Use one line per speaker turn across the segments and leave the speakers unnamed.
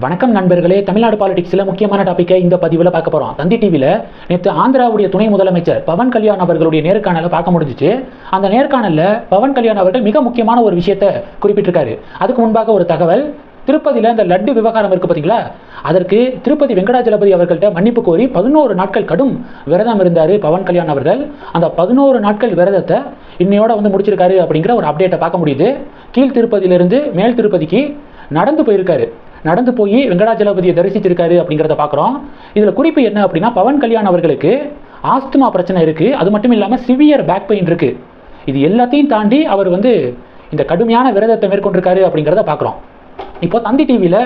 வணக்கம் நண்பர்களே தமிழ்நாடு பாலிடிக்ஸில் முக்கியமான டாப்பிக்கை இந்த பதிவில் பார்க்க போகிறோம் தந்தி டிவியில் நேற்று ஆந்திராவுடைய துணை முதலமைச்சர் பவன் கல்யாண் அவர்களுடைய நேர்காணலை பார்க்க முடிஞ்சிச்சு. அந்த நேர்காணலில் பவன் கல்யாண் அவர்கள் மிக முக்கியமான ஒரு விஷயத்தை குறிப்பிட்டிருக்காரு. அதுக்கு முன்பாக ஒரு தகவல் திருப்பதியில் அந்த லட்டு விவகாரம் இருக்கு பார்த்தீங்களா அதற்கு திருப்பதி வெங்கடாஜலபதி அவர்கள்ட்ட மன்னிப்பு கோரி பதினோரு நாட்கள் கடும் விரதம் இருந்தார் பவன் கல்யாண் அவர்கள். அந்த பதினோரு நாட்கள் விரதத்தை இன்னையோட வந்து முடிச்சிருக்காரு அப்படிங்கிற ஒரு அப்டேட்டை பார்க்க முடியுது. கீழ் திருப்பதியிலிருந்து மேல் திருப்பதிக்கு நடந்து போயிருக்காரு. நடந்து போய் வெங்கடாஜலபதியை தரிசிச்சிருக்காரு அப்படிங்கிறத பார்க்குறோம் இதில் குறிப்பு என்ன அப்படின்னா பவன் கல்யாண் அவர்களுக்கு ஆஸ்துமா பிரச்சனை இருக்குது அது மட்டும் இல்லாமல் சிவியர் பேக் பெயின் இருக்குது இது எல்லாத்தையும் தாண்டி அவர் வந்து இந்த கடுமையான விரதத்தை மேற்கொண்டிருக்காரு அப்படிங்கிறத பார்க்குறோம் இப்போ தந்தி டிவியில்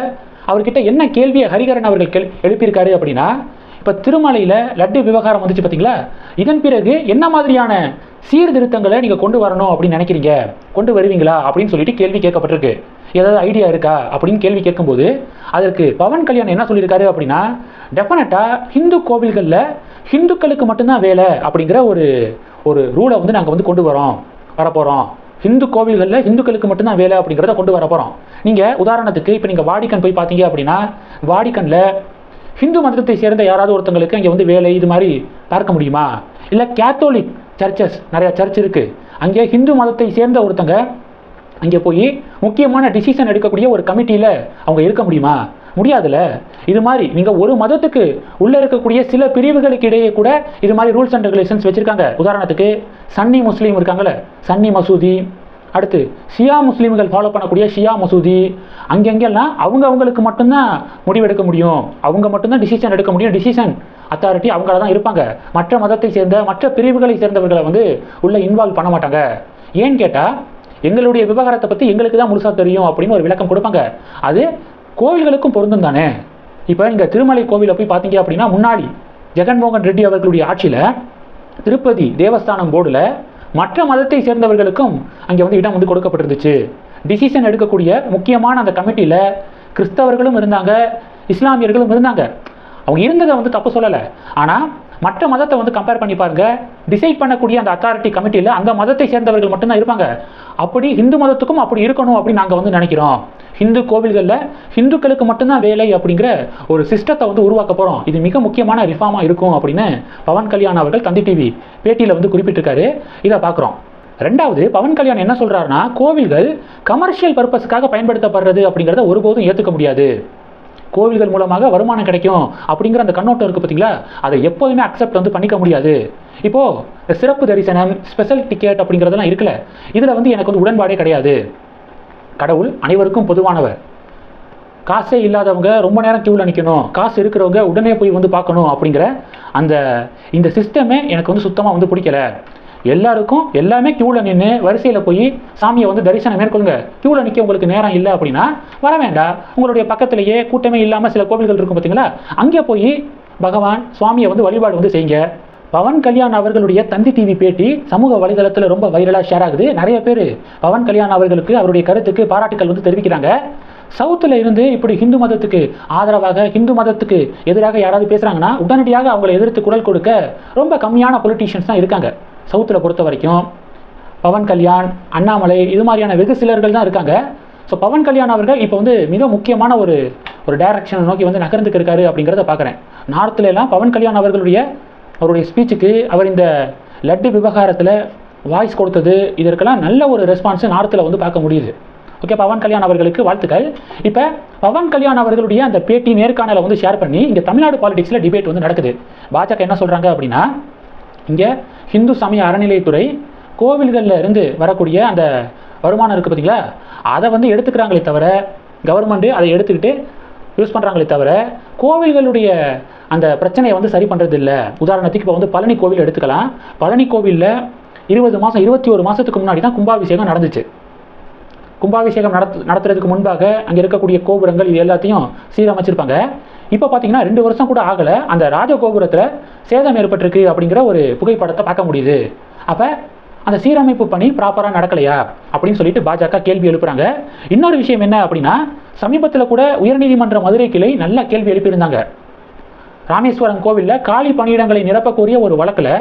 அவர்கிட்ட என்ன கேள்வியை ஹரிகரன் அவர்கள் கேள் எழுப்பியிருக்காரு அப்படின்னா இப்போ திருமலையில் லட்டு விவகாரம் வந்துச்சு பார்த்தீங்களா இதன் பிறகு என்ன மாதிரியான சீர்திருத்தங்களை நீங்கள் கொண்டு வரணும் அப்படின்னு நினைக்கிறீங்க? கொண்டு வருவீங்களா? அப்படின்னு சொல்லிட்டு கேள்வி கேட்கப்பட்டிருக்கு. ஏதாவது ஐடியா இருக்கா? அப்படின்னு கேள்வி கேட்கும்போது அதற்கு பவன் கல்யாணம் என்ன சொல்லியிருக்காரு அப்படின்னா டெஃபினட்டாக ஹிந்து கோவில்களில் ஹிந்துக்களுக்கு மட்டும்தான் வேலை அப்படிங்கிற ஒரு ஒரு ரூலை வந்து நாங்கள் வந்து கொண்டு வரோம் வரப்போகிறோம் ஹிந்து கோவில்களில் ஹிந்துக்களுக்கு மட்டும்தான் வேலை அப்படிங்கிறத கொண்டு வர போகிறோம் நீங்கள் உதாரணத்துக்கு இப்போ நீங்கள் வாடிக்கன் போய் பார்த்தீங்க அப்படின்னா வாடிக்கனில் ஹிந்து மதத்தை சேர்ந்த யாராவது ஒருத்தங்களுக்கு இங்கே வந்து வேலை இது மாதிரி பார்க்க முடியுமா? இல்லை கேத்தோலிக் சர்ச்சஸ் நிறையா சர்ச் இருக்குது அங்கே ஹிந்து மதத்தை சேர்ந்த ஒருத்தங்க அங்கே போய் முக்கியமான டிசிஷன் எடுக்கக்கூடிய ஒரு கமிட்டியில் அவங்க இருக்க முடியுமா? முடியாதுல்ல. இது மாதிரி நீங்கள் ஒரு மதத்துக்கு உள்ளே இருக்கக்கூடிய சில பிரிவுகளுக்கு இடையே கூட இது மாதிரி ரூல்ஸ் அண்ட் ரெகுலேஷன்ஸ் வச்சுருக்காங்க. உதாரணத்துக்கு சன்னி முஸ்லீம் இருக்காங்கல்ல சன்னி மசூதி அடுத்து ஷியா முஸ்லீம்கள் ஃபாலோ பண்ணக்கூடிய ஷியா மசூதி. அங்கெங்கெல்லாம் அவங்க அவங்களுக்கு மட்டும்தான் முடிவெடுக்க முடியும். அவங்க மட்டும்தான் டிசிஷன் எடுக்க முடியும். டிசிஷன் அத்தாரிட்டி அவங்கள தான் இருப்பாங்க. மற்ற மதத்தை சேர்ந்த மற்ற பிரிவுகளை சேர்ந்தவர்களை வந்து உள்ளே இன்வால்வ் பண்ண மாட்டாங்க. ஏன்னு கேட்டால் எங்களுடைய விவகாரத்தை பற்றி எங்களுக்கு தான் முழுசாக தெரியும் அப்படின்னு ஒரு விளக்கம் கொடுப்பாங்க. அது கோவில்களுக்கும் பொருந்தும் தானே. இப்போ நீங்கள் திருமலை கோவிலை போய் பார்த்தீங்க அப்படின்னா முன்னாடி ஜெகன்மோகன் ரெட்டி அவர்களுடைய ஆட்சியில் திருப்பதி தேவஸ்தானம் போர்டில் மற்ற மதத்தை சேர்ந்தவர்களுக்கும் அங்கே வந்து இடம் வந்து கொடுக்கப்பட்டிருந்துச்சு. டிசிஷன் எடுக்கக்கூடிய முக்கியமான அந்த கமிட்டியில் கிறிஸ்தவர்களும் இருந்தாங்க இஸ்லாமியர்களும் இருந்தாங்க. அவங்க இருந்ததை வந்து தப்பு சொல்லலை. ஆனால் மற்ற மதத்தை வந்து கம்பேர் பண்ணி பாருங்க. டிசைட் பண்ணக்கூடிய அந்த அத்தாரிட்டி கமிட்டியில் அந்த மதத்தை சேர்ந்தவர்கள் மட்டும்தான் இருப்பாங்க. அப்படி ஹிந்து மதத்துக்கும் அப்படி இருக்கணும் அப்படின்னு நாங்கள் வந்து நினைக்கிறோம். ஹிந்து கோவில்களில் ஹிந்துக்களுக்கு மட்டும்தான் வேலை அப்படிங்கிற ஒரு சிஸ்டத்தை வந்து உருவாக்க போகிறோம் இது மிக முக்கியமான ரிஃபார்மாக இருக்கும் அப்படின்னு பவன் கல்யாண் அவர்கள் தந்தி டிவி பேட்டியில் வந்து குறிப்பிட்டிருக்காரு. இதை பார்க்குறோம். ரெண்டாவது பவன் கல்யாண் என்ன சொல்கிறாருன்னா கோவில்கள் கமர்ஷியல் பர்பஸ்க்காக பயன்படுத்தப்படுறது அப்படிங்கிறத ஒருபோதும் ஏற்றுக்க முடியாது. கோவில்கள் மூலமாக வருமானம் கிடைக்கும் அப்படிங்கிற அந்த கண்ணோட்டம் இருக்குது பார்த்தீங்களா அதை எப்போதுமே அக்செப்ட் வந்து பண்ணிக்க முடியாது. இப்போது சிறப்பு தரிசனம் ஸ்பெஷல் டிக்கெட் அப்படிங்கிறதெல்லாம் இருக்குல்ல இதில் வந்து எனக்கு வந்து உடன்பாடே கிடையாது. கடவுள் அனைவருக்கும் பொதுவானவர். காசே இல்லாதவங்க ரொம்ப நேரம் க்யூவில் நிற்கணும் காசு இருக்கிறவங்க உடனே போய் வந்து பார்க்கணும் அப்படிங்கிற அந்த இந்த சிஸ்டமே எனக்கு வந்து சுத்தமாக வந்து பிடிக்கல. எல்லாருக்கும் எல்லாமே க்யூவில் நின்று வரிசையில் போய் சாமியை வந்து தரிசனம் மேற்கொள்ளுங்க. க்யூவில் நிற்க உங்களுக்கு நேரம் இல்லை அப்படின்னா வர வேண்டாம். உங்களுடைய பக்கத்திலேயே கூட்டமே இல்லாமல் சில கோவில்கள் இருக்கும் பார்த்தீங்களா அங்கே போய் பகவான் சுவாமியை வந்து வழிபாடு வந்து செய்யுங்க. பவன் கல்யாண் அவர்களுடைய தந்தி டிவி பேட்டி சமூக வலைதளத்தில் ரொம்ப வைரலாக ஷேர் ஆகுது. நிறைய பேர் பவன் கல்யாண் அவர்களுக்கு அவருடைய கருத்துக்கு பாராட்டுக்கள் வந்து தெரிவிக்கிறாங்க. சவுத்தில் இருந்து இப்படி ஹிந்து மதத்துக்கு ஆதரவாக ஹிந்து மதத்துக்கு எதிராக யாராவது பேசுகிறாங்கன்னா உடனடியாக அவங்களை எதிர்த்து குரல் கொடுக்க ரொம்ப கம்மியான பொலிட்டீஷியன்ஸ் தான் இருக்காங்க. சவுத்தில் பொறுத்த வரைக்கும் பவன் கல்யாண் அண்ணாமலை இது மாதிரியான வெகு சிலர்கள் தான் இருக்காங்க. ஸோ பவன் கல்யாண் அவர்கள் இப்போ வந்து மிக முக்கியமான ஒரு ஒரு டைரக்ஷனை நோக்கி வந்து நகர்ந்துக்கு இருக்காரு அப்படிங்கிறத பார்க்குறேன். நார்த்தில் எல்லாம் பவன் கல்யாண் அவர்களுடைய அவருடைய ஸ்பீச்சுக்கு அவர் இந்த லட்டு விவகாரத்தில் வாய்ஸ் கொடுத்தது இதற்கெல்லாம் நல்ல ஒரு ரெஸ்பான்ஸு நார்த்தில் வந்து பார்க்க முடியுது. ஓகே பவன் கல்யாண் அவர்களுக்கு வாழ்த்துக்கள். இப்போ பவன் கல்யாண் அவர்களுடைய அந்த பேட்டி நேர்காணலை வந்து ஷேர் பண்ணி இங்கே தமிழ்நாடு பாலிடிக்ஸில் டிபேட் வந்து நடக்குது. பாஜக என்ன சொல்கிறாங்க அப்படின்னா இங்கே ஹிந்து சமய அறநிலையத்துறை கோவில்களில் இருந்து வரக்கூடிய அந்த வருமானம் இருக்குது பார்த்தீங்களா அதை வந்து எடுத்துக்கிறாங்களே தவிர கவர்மெண்ட்டு அதை எடுத்துக்கிட்டு யூஸ் பண்ணுறாங்களே தவிர கோவில்களுடைய அந்த பிரச்சனையை வந்து சரி பண்ணுறது இல்லை உதாரணத்துக்கு இப்போ வந்து பழனி கோவில் எடுத்துக்கலாம். பழனி கோவிலில் இருபது மாதம் இருபத்தி ஒரு மாதத்துக்கு முன்னாடி தான் கும்பாபிஷேகம் நடந்துச்சு. கும்பாபிஷேகம் நடத்து நடத்துறதுக்கு முன்பாக அங்கே இருக்கக்கூடிய கோபுரங்கள் இது எல்லாத்தையும் சீரமைச்சிருப்பாங்க. இப்போ பார்த்தீங்கன்னா ரெண்டு வருஷம் கூட ஆகலை. அந்த ராஜகோபுரத்தில் சேதம் ஏற்பட்டிருக்கு அப்படிங்கிற ஒரு புகைப்படத்தை பார்க்க முடியுது. அப்போ அந்த சீரமைப்பு பணி ப்ராப்பராக நடக்கலையா அப்படின்னு சொல்லிட்டு பாஜக கேள்வி எழுப்புறாங்க. இன்னொரு விஷயம் என்ன அப்படின்னா சமீபத்தில் கூட உயர்நீதிமன்ற மதுரை கிளை நல்ல கேள்வி எழுப்பியிருந்தாங்க. ராமேஸ்வரம் கோவிலில் காலி பணியிடங்களை நிரப்பக்கூடிய ஒரு வழக்கில்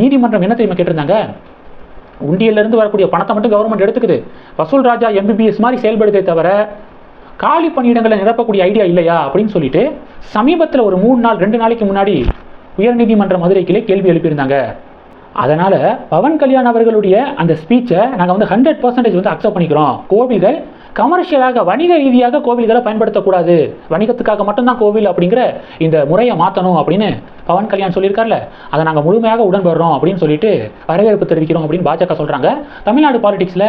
நீதிமன்றம் என்ன தெரியுமா கேட்டிருந்தாங்க? உண்டியிலிருந்து வரக்கூடிய பணத்தை மட்டும் கவர்மெண்ட் எடுத்துக்குது. வசூல் ராஜா எம்பிபிஎஸ் மாதிரி செயல்படுதே தவிர காலி பணியிடங்களை நிரப்பக்கூடிய ஐடியா இல்லையா அப்படின்னு சொல்லிட்டு சமீபத்தில் ஒரு மூணு நாள் ரெண்டு நாளைக்கு முன்னாடி உயர்நீதிமன்ற மதுரை கிளை கேள்வி எழுப்பியிருந்தாங்க. அதனால் பவன் கல்யாண் அவர்களுடைய அந்த ஸ்பீச்சை நாங்கள் வந்து ஹண்ட்ரட் பர்சன்டேஜ் வந்து அக்செப்ட் பண்ணிக்கிறோம். கோவில்கள் கமர்ஷியலாக வணிக ரீதியாக கோவில்களை பயன்படுத்தக்கூடாது. வணிகத்துக்காக மட்டும்தான் கோவில் அப்படிங்கிற இந்த முறையை மாற்றணும் அப்படின்னு பவன் கல்யாண் சொல்லியிருக்கார்ல. அதை நாங்கள் முழுமையாக உடன்படுறோம் அப்படின்னு சொல்லிட்டு வரவேற்பு தெரிவிக்கிறோம் அப்படின்னு பாஜக சொல்கிறாங்க தமிழ்நாடு பாலிடிக்ஸில்